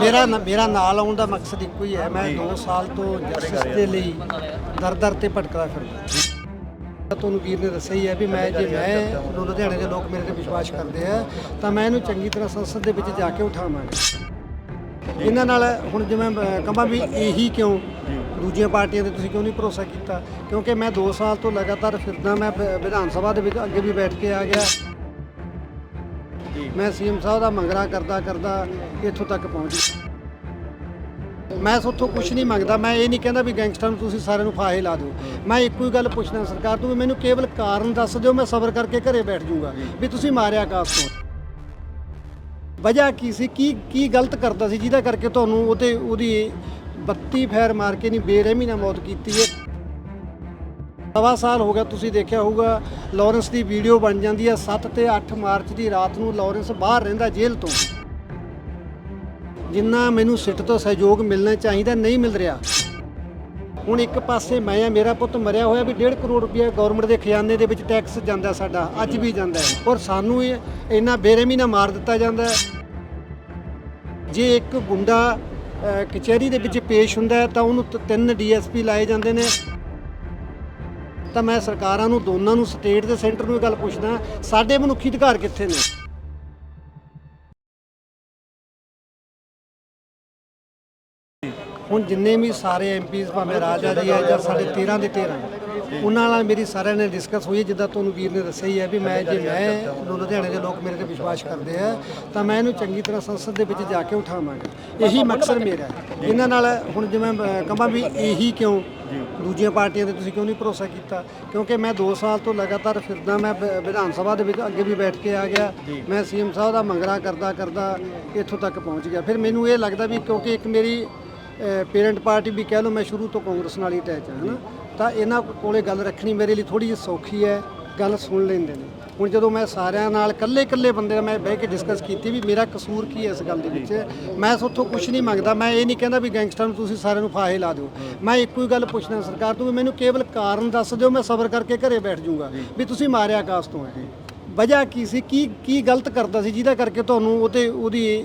ਮੇਰਾ ਮੇਰਾ ਨਾਲ ਆਉਣ ਦਾ ਮਕਸਦ ਇੱਕੋ ਹੀ ਹੈ। ਮੈਂ 2 ਸਾਲ ਤੋਂ ਜਸਟਿਸ ਦੇ ਲਈ ਦਰ ਦਰ ਤੇ ਭਟਕਦਾ ਫਿਰਦਾ। ਤੁਹਾਨੂੰ ਵੀਰ ਨੇ ਦੱਸਿਆ ਹੀ ਹੈ ਵੀ ਮੈਂ ਜੇ ਮੈਂ ਲੁਧਿਆਣੇ ਦੇ ਲੋਕ ਮੇਰੇ ਤੇ ਵਿਸ਼ਵਾਸ ਕਰਦੇ ਆ ਤਾਂ ਮੈਂ ਇਹਨੂੰ ਚੰਗੀ ਤਰ੍ਹਾਂ ਸੰਸਦ ਦੇ ਵਿੱਚ ਜਾ ਕੇ ਉਠਾਵਾਂਗਾ। ਇਹਨਾਂ ਨਾਲ ਹੁਣ ਜਿਵੇਂ ਕਹਾਂ ਵੀ ਇਹੀ ਕਿਉਂ? ਦੂਜੀਆਂ ਪਾਰਟੀਆਂ ਤੇ ਤੁਸੀਂ ਕਿਉਂ ਨਹੀਂ ਭਰੋਸਾ ਕੀਤਾ? ਕਿਉਂਕਿ ਮੈਂ 2 ਸਾਲ ਤੋਂ ਲਗਾਤਾਰ ਫਿਰਦਾ ਮੈਂ ਵਿਧਾਨ ਸਭਾ ਦੇ ਵਿੱਚ ਅੱਗੇ ਵੀ ਬੈਠ ਕੇ ਆ ਗਿਆ। ਮੈਂ ਸੀਐਮ ਸਾਹਿਬ ਦਾ ਮੰਗਰਾ ਕਰਦਾ ਕਰਦਾ ਇੱਥੋਂ ਤੱਕ ਪਹੁੰਚ ਗਿਆ ਮੈਂ ਸੋਥੋਂ ਕੁਝ ਨਹੀਂ ਮੰਗਦਾ ਮੈਂ ਇਹ ਨਹੀਂ ਕਹਿੰਦਾ ਵੀ ਗੈਂਗਸਟਰ ਨੂੰ ਤੁਸੀਂ ਸਾਰਿਆਂ ਨੂੰ ਫਾਹੇ ਲਾ ਦਿਓ। ਮੈਂ ਇੱਕੋ ਹੀ ਗੱਲ ਪੁੱਛਦਾ ਸਰਕਾਰ ਤੋਂ ਵੀ ਮੈਨੂੰ ਕੇਵਲ ਕਾਰਨ ਦੱਸ ਦਿਓ ਮੈਂ ਸਬਰ ਕਰਕੇ ਘਰੇ ਬੈਠ ਜਾਊਂਗਾ ਵੀ ਤੁਸੀਂ ਮਾਰਿਆ ਕਾਸ ਤੋਂ। ਵਜ੍ਹਾ ਕੀ ਸੀ? ਕੀ ਕੀ ਗਲਤ ਕਰਦਾ ਸੀ ਜਿਹਦਾ ਕਰਕੇ ਤੁਹਾਨੂੰ ਉਹਤੇ ਉਹਦੀ 32 ਫੈਰ ਮਾਰ ਕੇ ਨਹੀਂ ਬੇਰਹਿਮੀ ਨਾਲ ਮੌਤ ਕੀਤੀ ਹੈ? ਸਵਾ ਸਾਲ ਹੋ ਗਿਆ, ਤੁਸੀਂ ਦੇਖਿਆ ਹੋਊਗਾ, ਲਾਰੈਂਸ ਦੀ ਵੀਡੀਓ ਬਣ ਜਾਂਦੀ ਹੈ 7 ਤੇ 8 ਮਾਰਚ ਦੀ ਰਾਤ ਨੂੰ ਲਾਰੈਂਸ ਬਾਹਰ ਰਹਿੰਦਾ ਜੇਲ੍ਹ ਤੋਂ। ਜਿੰਨਾ ਮੈਨੂੰ ਸਿੱਟ ਤੋਂ ਸਹਿਯੋਗ ਮਿਲਣਾ ਚਾਹੀਦਾ, ਨਹੀਂ ਮਿਲ ਰਿਹਾ। ਹੁਣ ਇੱਕ ਪਾਸੇ ਮੈਂ ਆ, ਮੇਰਾ ਪੁੱਤ ਮਰਿਆ ਹੋਇਆ ਵੀ 1.5 ਕਰੋੜ ਰੁਪਇਆ ਗਵਰਨਮੈਂਟ ਦੇ ਖਜ਼ਾਨੇ ਦੇ ਵਿੱਚ ਟੈਕਸ ਜਾਂਦਾ ਸਾਡਾ, ਅੱਜ ਵੀ ਜਾਂਦਾ ਹੈ। ਔਰ ਸਾਨੂੰ ਇਹ, ਇੰਨਾ ਬੇਰਹਿਮੀ ਨਾਲ ਮਾਰ ਦਿੱਤਾ ਜਾਂਦਾ ਜੇ ਇੱਕ ਗੁੰਡਾ ਕਚਹਿਰੀ ਦੇ ਵਿੱਚ ਪੇਸ਼ ਹੁੰਦਾ ਤਾਂ ਉਹਨੂੰ ਤ- ਤਿੰਨ ਡੀਐਸਪੀ ਲਾਏ ਜਾਂਦੇ ਨੇ। ਤਾਂ ਮੈਂ ਸਰਕਾਰਾਂ ਨੂੰ, ਦੋਨਾਂ ਨੂੰ, ਸਟੇਟ ਤੇ ਸੈਂਟਰ ਨੂੰ ਇਹ ਗੱਲ ਪੁੱਛਦਾ, ਸਾਡੇ ਮਨੁੱਖੀ ਅਧਿਕਾਰ ਕਿੱਥੇ ਨੇ? ਹੁਣ ਜਿੰਨੇ ਵੀ ਸਾਰੇ ਐਮਪੀਸ ਭਾਵੇਂ ਰਾਜਾ ਜੀ ਹੈ ਜਾਂ ਸਾਡੇ 13 ਦੇ 13 ਉਹਨਾਂ ਨਾਲ ਮੇਰੀ ਸਾਰਿਆਂ ਨੇ ਡਿਸਕਸ ਹੋਈ ਹੈ ਜਿੱਦਾਂ ਤੁਹਾਨੂੰ ਵੀਰ ਨੇ ਦੱਸਿਆ ਹੀ ਹੈ ਵੀ ਮੈਂ ਜੇ ਮੈਂ ਲੁਧਿਆਣੇ ਦੇ ਲੋਕ ਮੇਰੇ ਤੇ ਵਿਸ਼ਵਾਸ ਕਰਦੇ ਆ ਤਾਂ ਮੈਂ ਇਹਨੂੰ ਚੰਗੀ ਤਰ੍ਹਾਂ ਸੰਸਦ ਦੇ ਵਿੱਚ ਜਾ ਕੇ ਉਠਾਵਾਂਗਾ। ਇਹੀ ਮਕਸਦ ਮੇਰਾ ਹੈ। ਇਹਨਾਂ ਨਾਲ ਹੁਣ ਜਿਵੇਂ ਅਹ, ਕਹਾਂ ਵੀ ਇਹੀ ਕਿਉਂ? ਦੂਜੀਆਂ ਪਾਰਟੀਆਂ ਤੇ ਤੁਸੀਂ ਕਿਉਂ ਨਹੀਂ ਭਰੋਸਾ ਕੀਤਾ? ਕਿਉਂਕਿ ਮੈਂ 2 ਸਾਲ ਤੋਂ ਲਗਾਤਾਰ ਫਿਰਦਾ ਮੈਂ ਵ- ਵਿਧਾਨ ਸਭਾ ਦੇ ਵਿੱਚ ਅੱਗੇ ਵੀ ਬੈਠ ਕੇ ਆ ਗਿਆ। ਮੈਂ ਸੀਐਮ ਸਾਹਿਬ ਦਾ ਮੰਗਰਾ ਕਰਦਾ ਕਰਦਾ ਇੱਥੋਂ ਤੱਕ ਪਹੁੰਚ ਗਿਆ। ਫਿਰ ਮੈਨੂੰ ਇਹ ਲੱਗਦਾ ਵੀ ਕਿਉਂਕਿ ਇੱਕ ਮੇਰੀ ਪੇਰੈਂਟ ਪਾਰਟੀ ਵੀ ਕਹਿ ਲਓ ਮੈਂ ਸ਼ੁਰੂ ਤੋਂ ਕਾਂਗਰਸ ਨਾਲ ਹੀ ਅਟੈਚ ਹਾਂ, ਹਨਾ? ਤਾਂ ਇਹਨਾਂ ਕੋਲੇ ਗੱਲ ਰੱਖਣੀ ਮੇਰੇ ਲਈ ਥੋੜੀ ਜਿਹੀ ਸੌਖੀ ਹੈ, ਗੱਲ ਸੁਣ ਲੈਂਦੇ ਨੇ। ਹੁਣ ਜਦੋਂ ਮੈਂ ਸਾਰਿਆਂ ਨਾਲ ਇਕੱਲੇ ਇਕੱਲੇ ਬੰਦੇ ਨਾਲ ਮੈਂ ਬਹਿ ਕੇ ਡਿਸਕਸ ਕੀਤੀ ਵੀ ਮੇਰਾ ਕਸੂਰ ਕੀ ਹੈ ਇਸ ਗੱਲ ਦੇ ਵਿੱਚ, ਮੈਂ ਸੋਥੋਂ ਕੁਝ ਨਹੀਂ ਮੰਗਦਾ, ਮੈਂ ਇਹ ਨਹੀਂ ਕਹਿੰਦਾ ਵੀ ਗੈਂਗਸਟਰ ਨੂੰ ਤੁਸੀਂ ਸਾਰਿਆਂ ਨੂੰ ਫਾਹੇ ਲਾ ਦਿਓ। ਮੈਂ ਇੱਕੋ ਹੀ ਗੱਲ ਪੁੱਛਦਾ ਸਰਕਾਰ ਤੋਂ ਵੀ ਮੈਨੂੰ ਕੇਵਲ ਕਾਰਨ ਦੱਸ ਦਿਓ, ਮੈਂ ਸਬਰ ਕਰਕੇ ਘਰੇ ਬੈਠ ਜਾਊਂਗਾ, ਵੀ ਤੁਸੀਂ ਮਾਰਿਆ ਕਾਸ ਤੋਂ ਹੈ। ਵਜ੍ਹਾ ਕੀ ਸੀ? ਕੀ ਕੀ ਗਲਤ ਕਰਦਾ ਸੀ? ਜਿਹਦਾ ਕਰਕੇ ਤੁਹਾਨੂੰ ਉਹਤੇ ਉਹਦੀ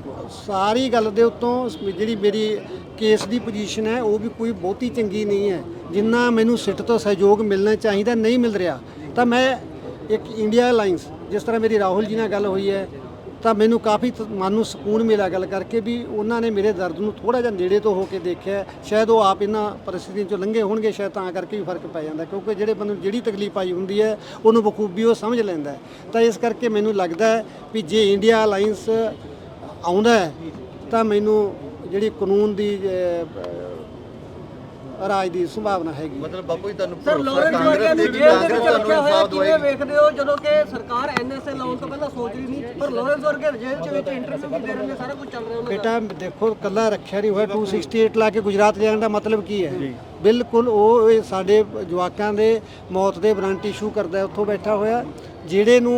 ਸਾਰੀ ਗੱਲ ਦੇ ਉੱਤੋਂ ਜਿਹੜੀ ਮੇਰੀ ਕੇਸ ਦੀ ਪੋਜੀਸ਼ਨ ਹੈ, ਉਹ ਵੀ ਕੋਈ ਬਹੁਤੀ ਚੰਗੀ ਨਹੀਂ ਹੈ। ਜਿੰਨਾ ਮੈਨੂੰ ਸਿੱਟ ਤੋਂ ਸਹਿਯੋਗ ਮਿਲਣਾ ਚਾਹੀਦਾ, ਨਹੀਂ ਮਿਲ ਰਿਹਾ, ਤਾਂ ਮੈਂ ਇੱਕ ਇੰਡੀਆ ਅਲਾਈਅੰਸ ਜਿਸ ਤਰ੍ਹਾਂ ਮੇਰੀ ਰਾਹੁਲ ਜੀ ਨਾਲ ਗੱਲ ਹੋਈ ਹੈ, ਤਾਂ ਮੈਨੂੰ ਕਾਫੀ ਤ- ਮਨ ਨੂੰ ਸਕੂਨ ਮਿਲਿਆ ਗੱਲ ਕਰਕੇ ਵੀ ਉਹਨਾਂ ਨੇ ਮੇਰੇ ਦਰਦ ਨੂੰ ਥੋੜਾ ਜਿਹਾ ਨੇੜੇ ਤੋਂ ਹੋ ਕੇ ਦੇਖਿਆ ਸ਼ਾਇਦ ਉਹ ਆਪ ਇਹਨਾਂ ਪਰਿਸਥਿਤੀਆਂ ਚੋਂ ਲੰਘੇ ਹੋਣਗੇ, ਸ਼ਾਇਦ ਤਾਂ ਕਰਕੇ ਵੀ ਫ਼ਰਕ ਪੈ ਜਾਂਦਾ, ਕਿਉਂਕਿ ਜਿਹੜੇ ਬੰਦੇ ਨੂੰ ਜਿਹੜੀ ਤਕਲੀਫ ਆਈ ਹੁੰਦੀ ਹੈ, ਉਹਨੂੰ ਬਖੂਬੀ ਉਹ ਸਮਝ ਲੈਂਦਾ ਤਾਂ ਇਸ ਕਰਕੇ ਮੈਨੂੰ ਲੱਗਦਾ ਵੀ ਜੇ ਇੰਡੀਆ ਅਲਾਈਅੰਸ ਆਉਂਦਾ ਹੈ ਤਾਂ ਮੈਨੂੰ ਜਿਹੜੀ ਕਾਨੂੰਨ ਦੀ ਰਾਜ ਦੀ ਸੰਭਾਵਨਾ ਹੈਗੀ ਮਤਲਬ ਬਾਪੂ ਜੀ ਤੁਹਾਨੂੰ ਸਰ ਲਾਰੈਂਸ ਵਰਗੇ ਕਾਂਗਰਸ ਨੂੰ ਤੇ ਕਿ ਜੇਲ੍ਹ ਦੇ ਕਾਂਗਰਸ ਵਿੱਚ ਤੁਹਾਨੂੰ ਰੱਖਿਆ ਹੋਇਆ ਇਨਸਾਫ ਕਿਵੇਂ ਵੇਖਦੇ ਹੋ? ਜਦੋਂ ਕਿ ਸਰਕਾਰ ਐਨਐਸਏ ਲਾਉਣ ਤੋਂ ਪਹਿਲਾਂ ਸੋਚ ਰਹੀ ਨਹੀਂ ਪਰ ਲਾਰੈਂਸ ਵਰਗੇ ਜੇਲ੍ਹ ਚ ਵਿੱਚ ਇੰਟਰਵਿਊ ਵੀ ਦੇ ਰਹੇ ਨੇ ਸਾਰਾ ਕੁਝ ਚੱਲ ਰਿਹਾ ਉਹਨਾਂ ਦਾ। ਬੇਟਾ ਦੇਖੋ ਕੱਲਾ ਰੱਖਿਆ ਨਹੀਂ ਹੋਇਆ 268 ਲਾ ਕੇ ਗੁਜਰਾਤ ਜਾਣ ਦਾ ਮਤਲਬ ਕੀ ਹੈ? ਬਿਲਕੁਲ ਉਹ ਸਾਡੇ ਜਵਾਕਾਂ ਦੇ ਮੌਤ ਦੇ ਵਾਰੰਟ ਇਸ਼ੂ ਕਰਦਾ ਉੱਥੋਂ ਬੈਠਾ ਹੋਇਆ ਜਿਹੜੇ ਨੂੰ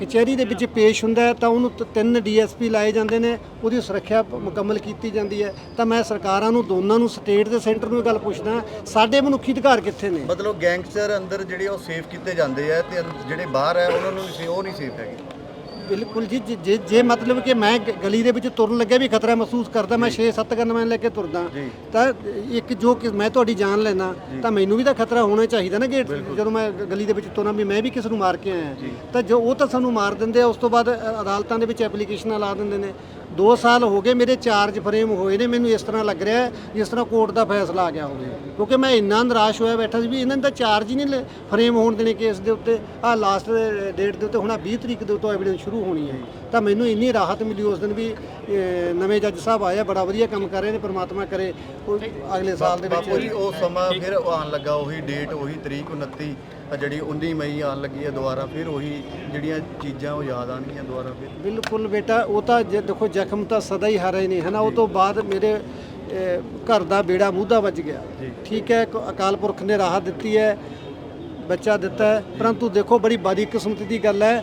ਕਚਹਿਰੀ ਦੇ ਵਿੱਚ ਪੇਸ਼ ਹੁੰਦਾ ਹੈ, ਤਾਂ ਉਹਨੂੰ ਤ- ਤਿੰਨ ਡੀਐਸਪੀ ਲਾਏ ਜਾਂਦੇ ਨੇ, ਉਹਦੀ ਸੁਰੱਖਿਆ ਪ- ਮੁਕੰਮਲ ਕੀਤੀ ਜਾਂਦੀ ਹੈ। ਤਾਂ ਮੈਂ ਸਰਕਾਰਾਂ ਨੂੰ, ਦੋਨਾਂ ਨੂੰ, ਸਟੇਟ ਤੇ ਸੈਂਟਰ ਨੂੰ ਇਹ ਗੱਲ ਪੁੱਛਦਾ ਸਾਡੇ ਮਨੁੱਖੀ ਅਧਿਕਾਰ ਕਿੱਥੇ ਨੇ? ਮਤਲਬ ਗੈਂਗਸਟਰ ਅੰਦਰ ਜਿਹੜੇ ਉਹ ਸੇਫ ਕੀਤੇ ਜਾਂਦੇ ਆ ਤੇ ਅੰ- ਜਿਹੜੇ ਬਾਹਰ ਆ, ਉਹਨਾਂ ਨੂੰ ਸੇ- ਉਹ ਨਹੀਂ ਸੇਫ ਹੈਗੇ। ਬਿਲਕੁਲ ਜੀ ਜੇ- ਜੇ ਜੇ ਮਤਲਬ ਕਿ ਮੈਂ ਗ- ਗਲੀ ਦੇ ਵਿੱਚ ਤੁਰਨ ਲੱਗਿਆ ਵੀ ਖਤਰਾ ਮਹਿਸੂਸ ਕਰਦਾ ਮੈਂ 6-7 ਗਨਮੈਨ ਲੈ ਕੇ ਤੁਰਦਾ ਤਾਂ ਇੱਕ ਜੋ ਕਿ ਮੈਂ ਤੁਹਾਡੀ ਜਾਨ ਲੈਣਾ ਤਾਂ ਮੈਨੂੰ ਵੀ ਤਾਂ ਖਤਰਾ ਹੋਣਾ ਚਾਹੀਦਾ ਨਾ ਗੇਟ ਜਦੋਂ ਮੈਂ ਗ- ਗਲੀ ਦੇ ਵਿੱਚ ਤੁਰਾਂ ਵੀ ਮੈਂ ਵੀ ਕਿਸ ਨੂੰ ਮਾਰ ਕੇ ਆਇਆ। ਤਾਂ ਜੋ ਉਹ ਤਾਂ ਸਾਨੂੰ ਮਾਰ ਦਿੰਦੇ ਆ ਉਸ ਤੋਂ ਬਾਅਦ ਅ, ਅਦਾਲਤਾਂ ਦੇ ਵਿੱਚ ਐਪਲੀਕੇਸ਼ਨਾਂ ਲਾ ਦਿੰਦੇ ਨੇ। 2 ਸਾਲ ਹੋ ਗਏ ਮੇਰੇ ਚਾਰਜ ਫਰੇਮ ਹੋਏ ਨੇ, ਮੈਨੂੰ ਇਸ ਤਰ੍ਹਾਂ ਲੱਗ ਰਿਹਾ ਹੈ, ਜਿਸ ਤਰ੍ਹਾਂ ਕੋਰਟ ਦਾ ਫੈਸਲਾ ਆ ਗਿਆ ਹੋਵੇ। ਕਿਉਂਕਿ ਮੈਂ ਇੰਨਾ ਨਿਰਾਸ਼ ਹੋਇਆ ਬੈਠਾ ਸੀ ਵੀ ਇਹਨਾਂ ਨੇ ਤਾਂ ਚਾਰਜ ਹੀ ਨਹੀਂ ਫਰੇਮ ਹੋਣ ਦੇਣੇ ਕੇਸ ਦੇ ਉੱਤੇ। ਆ ਲਾਸਟ ਡੇਟ ਦੇ ਉੱਤੇ ਹੁਣ ਆਹ 20 ਤਰੀਕ ਦੇ ਉੱਤੇ ਐਵੀਡੈਂਸ ਸ਼ੁਰੂ ਹੋਣੀ ਹੈ ਤਾਂ ਮੈਨੂੰ ਇੰਨੀ ਰਾਹਤ ਮਿਲੀ ਉਸ ਦਿਨ ਵੀ ਨਵੇਂ ਜੱਜ ਸਾਹਿਬ ਆਏ ਬੜਾ ਵਧੀਆ ਕੰਮ ਕਰ ਰਹੇ ਨੇ, ਪ੍ਰਮਾਤਮਾ ਕਰੇ। ਅਗਲੇ ਸਾਲ ਦੇ ਵਿੱਚ ਉਹ ਸਮਾਂ ਫਿਰ ਆਉਣ ਲੱਗਾ, ਉਹੀ ਡੇਟ ਉਹੀ ਤਰੀਕ 29 ਆ ਜਿਹੜੀ 19 ਮਈ ਆਉਣ ਲੱਗੀ ਹੈ ਦੁਬਾਰਾ ਫਿਰ ਉਹੀ ਜਿਹੜੀਆਂ ਚੀਜ਼ਾਂ ਉਹ ਯਾਦ ਆਣਗੀਆਂ ਦੁਬਾਰਾ ਫਿਰ। ਬਿਲਕੁਲ ਬੇਟਾ ਉਹ ਤਾਂ ਜੇ ਦੇਖੋ ਜ਼ਖਮ ਤਾਂ ਸਦਾ ਹੀ ਹਰੇ ਨਹੀਂ ਹੈ ਨਾ ਉਹ ਤੋਂ ਬਾਅਦ ਮੇਰੇ ਘਰ ਦਾ ਬੇੜਾ ਮੂਧਾ ਵੱਜ ਗਿਆ। ਠੀਕ ਹੈ ਅਕਾਲ ਪੁਰਖ ਨੇ ਰਾਹਤ ਦਿੱਤੀ ਹੈ ਬੱਚਾ ਦਿੱਤਾ ਹੈ ਪਰੰਤੂ ਦੇਖੋ ਬੜੀ ਬਾਦੀ ਕਿਸਮਤ ਦੀ ਗੱਲ ਹੈ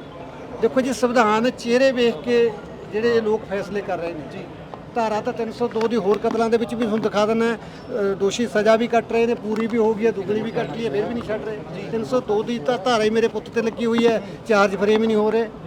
ਦੇਖੋ ਜੀ ਸੰਵਿਧਾਨ ਚਿਹਰੇ ਵੇਖ ਕੇ ਜਿਹੜੇ ਲੋਕ ਫੈਸਲੇ ਕਰ ਰਹੇ ਨੇ। ਜੀ। ਧਾਰਾ ਤਾਂ 302 ਦੀ ਹੋਰ ਕਤਲਾਂ ਦੇ ਵਿੱਚ ਵੀ ਤੁਹਾਨੂੰ ਦਿਖਾ। ਅ, ਦੋਸ਼ੀ ਸਜ਼ਾ ਵੀ ਕੱਟ ਰਹੇ ਨੇ ਪੂਰੀ ਵੀ ਹੋ ਗਈ ਹੈ ਦੁੱਗਣੀ ਵੀ ਕੱਟ ਲਈ ਹੈ ਫਿਰ ਵੀ ਨਹੀਂ ਛੱਡ ਰਹੇ। 302 ਦੀ ਤਾਂ ਧਾਰਾ ਹੀ ਮੇਰੇ ਪੁੱਤ ਤੇ ਲੱਗੀ ਹੋਈ ਹੈ ਚਾਰਜ ਫਰੇਮ ਹੀ ਨਹੀਂ ਹੋ ਰਹੇ।